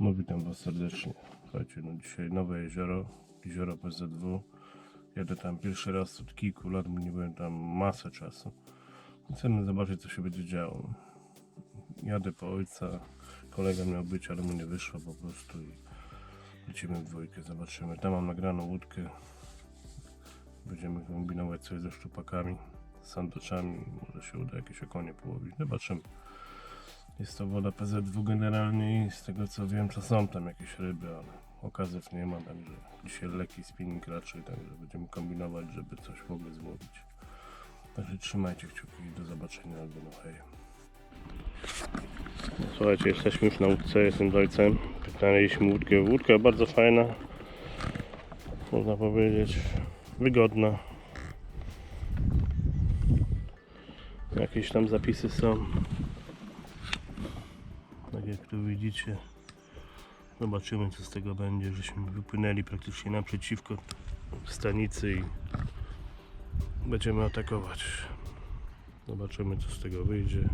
No witam Was serdecznie. Słuchajcie, no dzisiaj nowe jezioro, jezioro PZW. Jadę tam pierwszy raz od kilku lat, nie byłem tam masę czasu. Chcemy zobaczyć, co się będzie działo. Jadę po ojca, kolega miał być, ale mu nie wyszło po prostu i lecimy w dwójkę, zobaczymy. Tam mam nagraną łódkę. Będziemy kombinować coś ze szczupakami, z sandoczami, może się uda jakieś okonie połowić. Zobaczymy. Jest to woda PZW generalnie i z tego co wiem, to są tam jakieś ryby, ale okazów nie ma, także dzisiaj lekki spinning raczej, także będziemy kombinować, żeby coś w ogóle złowić. Także trzymajcie kciuki i do zobaczenia albo no hej. Słuchajcie, jesteśmy już na łódce, jestem z ojcem. Znaleźliśmy łódkę. Łódka bardzo fajna, można powiedzieć, wygodna. Jakieś tam zapisy są. Jak tu widzicie. Zobaczymy co z tego będzie, żeśmy wypłynęli praktycznie naprzeciwko stanicy i będziemy atakować. Zobaczymy co z tego wyjdzie.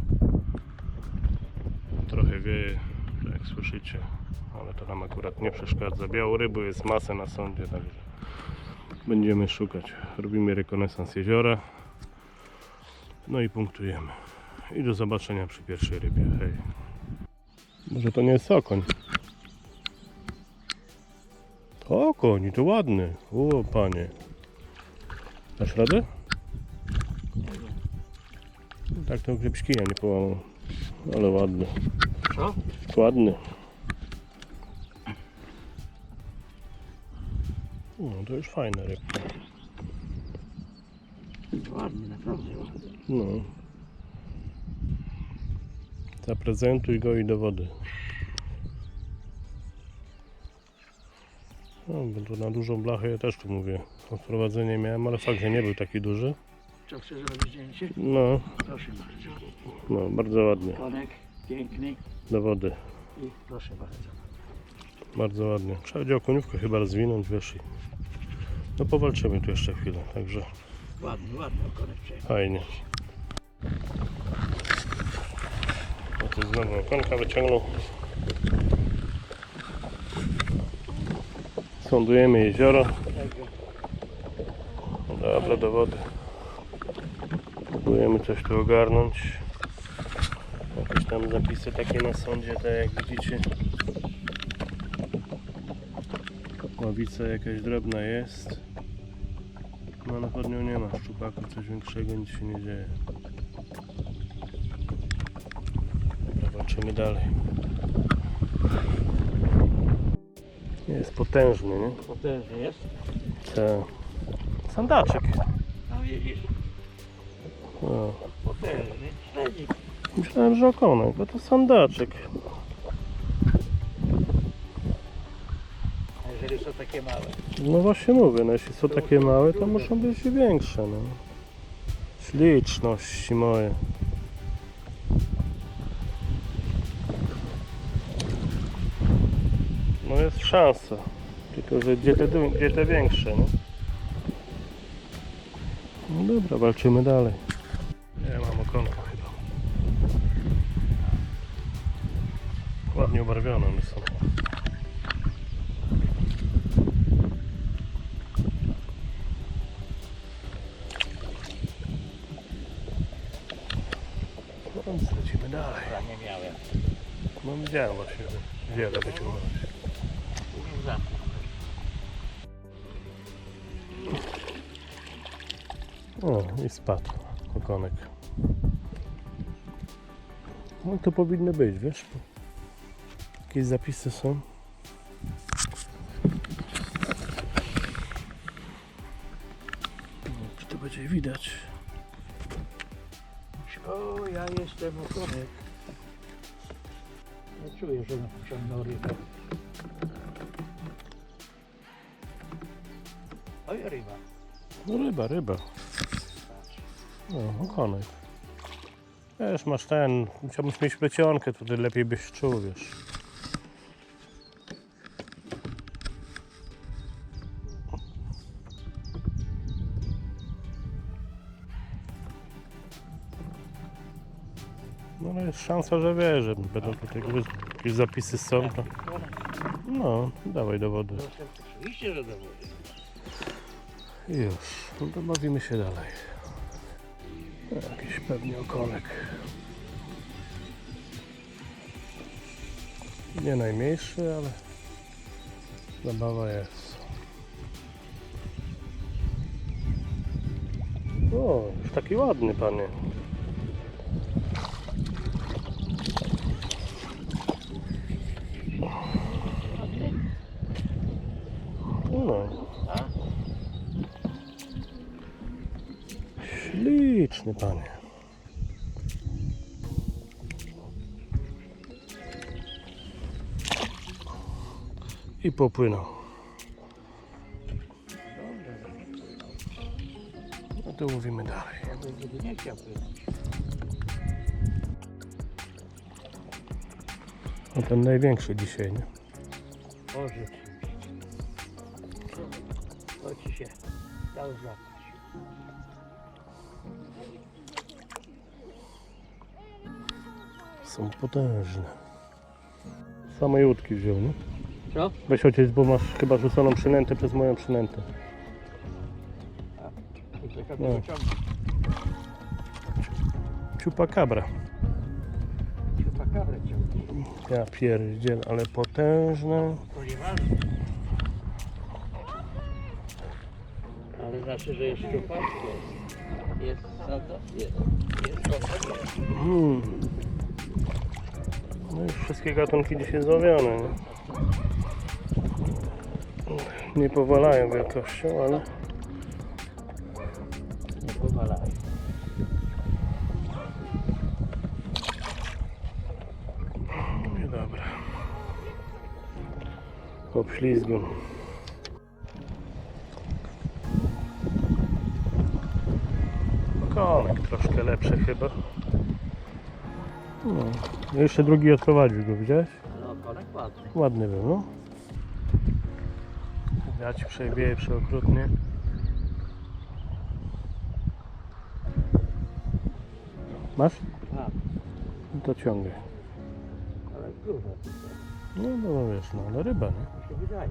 Trochę wieje, tak jak słyszycie, ale to nam akurat nie przeszkadza. Białorybu jest masę na sądzie, także będziemy szukać. Robimy rekonesans jeziora. No i punktujemy. I do zobaczenia przy pierwszej rybie. Hej. Może to nie jest okoń. To okoń, i to ładny. O panie. Dasz radę? Tak to grzebśkija nie połamał. Ale ładny. Co? Ładny. No to już fajna rybka. Ładnie, naprawdę ładnie. No. Zaprezentuj go i do wody. No, bo to na dużą blachę ja też tu mówię. Odprowadzenie miałem, ale fakt, że nie był taki duży. Co chcesz zrobić zdjęcie? No, Proszę bardzo. no, bardzo ładnie. Konek piękny Do wody. i proszę bardzo. Bardzo ładnie. Trzeba będzie okoniówkę chyba rozwinąć, wiesz. i- No powalczymy tu jeszcze chwilę, także Ładny, ładny konek przejechał. fajnie. No znowu okonka wyciągnął. Sądujemy jezioro. Dobra, do wody. Próbujemy coś tu ogarnąć. Jakieś tam zapisy takie na sądzie, tak jak widzicie. Ławica jakaś drobna jest. No na pod nią nie ma szczupaku, coś większego, nic się nie dzieje. Dobra, walczymy dalej. Jest potężny, nie? Potężny jest. Te... Sandaczek. No widzisz, potężny. Śledzik. myślałem, że okonek, bo to sandaczek. A jeżeli są takie małe? No właśnie mówię, no jeśli są takie małe, to muszą być i większe, no. Śliczności moje. No jest szansa. Tylko, że gdzie te, gdzie te większe, no? No dobra, walczymy dalej. Ja mam okonka chyba. Ładnie ubarwione one są. No lecimy dalej. Ja nie miałem. No widziałem właśnie, wiele wyciągnąłeś. O, i spadł okonek. No to powinny być, wiesz? Jakieś zapisy są. No, Czy to będzie widać? O, ja jestem okonek. Ja czuję, że pociągnął rybę. Oj, ryba. No ryba, ryba. No, okonek. Wiesz, masz ten, chciałbyś mieć plecionkę, ty lepiej byś czuł, wiesz. No ale jest szansa, że wie, że będą tutaj jakieś zapisy są. To... No, dawaj do wody. Oczywiście, że do wody. Już, no bawimy się dalej. Jakiś pewnie okonek. Nie najmniejszy, ale zabawa jest. O, już taki ładny panie. No. A? Panie. I popłynął. No to łowimy dalej. No ten największy dzisiaj, nie? Rzeczywiście. To się dał. Są potężne. Same łódki wziął, nie? Co? Weź ojciec, bo masz chyba rzuconą przynętę przez moją przynętę. No. Ciupa kabra. Kabrę ciągnie. Ja pierdziel, ale potężne. Ale znaczy, że jest szczupak? Jest. Hmm. No już wszystkie gatunki dzisiaj złowione, nie? Nie powalają wielkością, ale Nie powalają. Dobra. Hop Konek troszkę lepszy chyba. No. Jeszcze drugi odprowadził go, widziałeś? No, konek ładny. Ładny był, no. Wiać przewieje przeokrutnie. Masz? A, No to ciągaj. ale dużo. No, no wiesz, no ale ryba, nie? Mi się wydaje.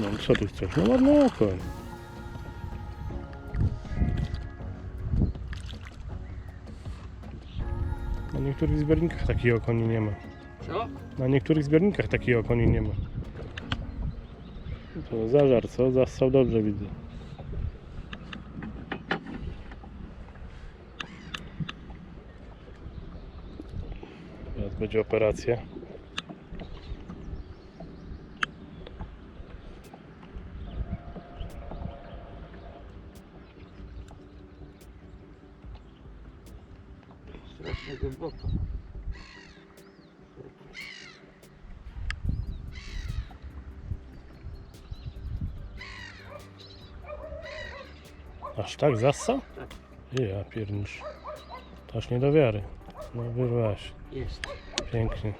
No co ty chcesz? No ładne oko. Na niektórych zbiornikach takich okoni nie ma. Co? Na niektórych zbiornikach takich okoni nie ma. To zażar, co? Zastrzał dobrze widzę. Teraz będzie operacja. Strasznie głęboko. Aż tak zassał? Tak. Ja piernisz. To aż nie do wiary. No wyrwaś. Jest. Pięknie.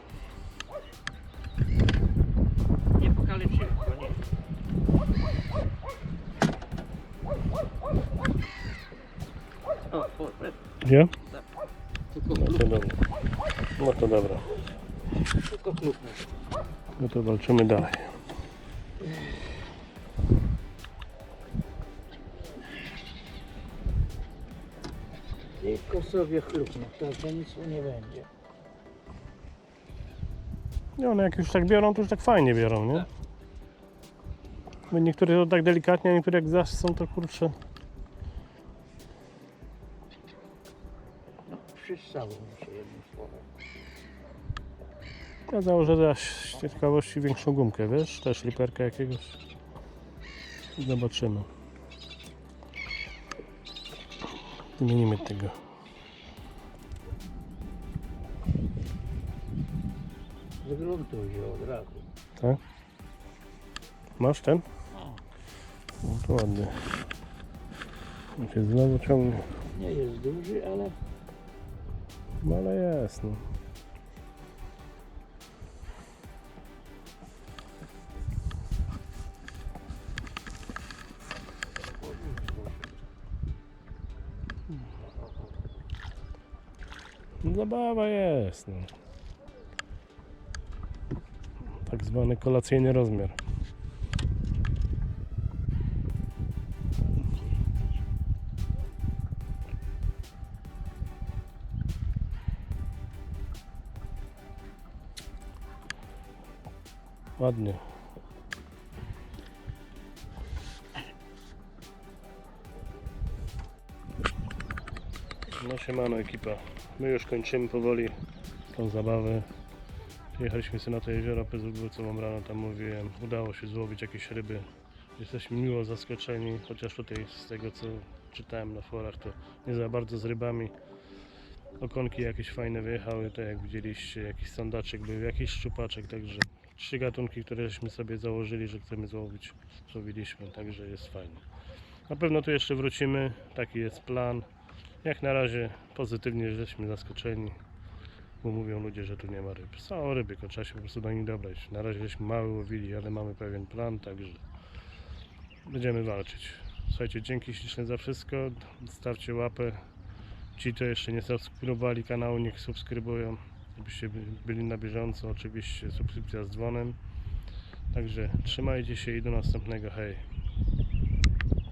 Nie pokaleczyłem go, nie. O, o, Gdzie? Tylko No to dobra. No to dobra. tylko klub. No to walczymy dalej. Tylko sobie chlubnę, tak, że nic mu nie będzie. Nie, one jak już tak biorą, to już tak fajnie biorą, nie? Tak. Bo niektóre to tak delikatnie, a niektóre jak zaś są, to kurczę. Przyssało mi się jednym słowem. Ja założę zaś z ciekawości większą gumkę, wiesz? Też liperka jakiegoś. Zobaczymy. Zmienimy tego. Z gruntu wziął od razu. Tak? Masz ten? No to ładnie. On się znowu ciągnie. nie jest duży, ale No ale jest, no. No, zabawa jest. No. Tak zwany kolacyjny rozmiar. Ładnie. No siemano ekipa. My już kończymy powoli tą zabawę. Jechaliśmy sobie na to jezioro PZW, co wam rano tam mówiłem. Udało się złowić jakieś ryby. Jesteśmy miło zaskoczeni, chociaż tutaj z tego co czytałem na forach to nie za bardzo z rybami. Okonki jakieś fajne wyjechały, tak jak widzieliście, jakiś sandaczek był, jakiś szczupaczek, także trzy gatunki, które żeśmy sobie założyli, że chcemy złowić, złowiliśmy, także jest fajnie. Na pewno tu jeszcze wrócimy, taki jest plan. Jak na razie pozytywnie żeśmy zaskoczeni, bo mówią ludzie, że tu nie ma ryb. Są ryby, tylko trzeba się po prostu do nich dobrać. Na razie żeśmy mały łowili, ale mamy pewien plan, także będziemy walczyć. Słuchajcie, dzięki śliczne za wszystko. Stawcie łapę. Ci, co jeszcze nie subskrybowali kanału, niech subskrybują, żebyście by- byli na bieżąco. Oczywiście subskrypcja z dzwonem. Także trzymajcie się i do następnego. Hej!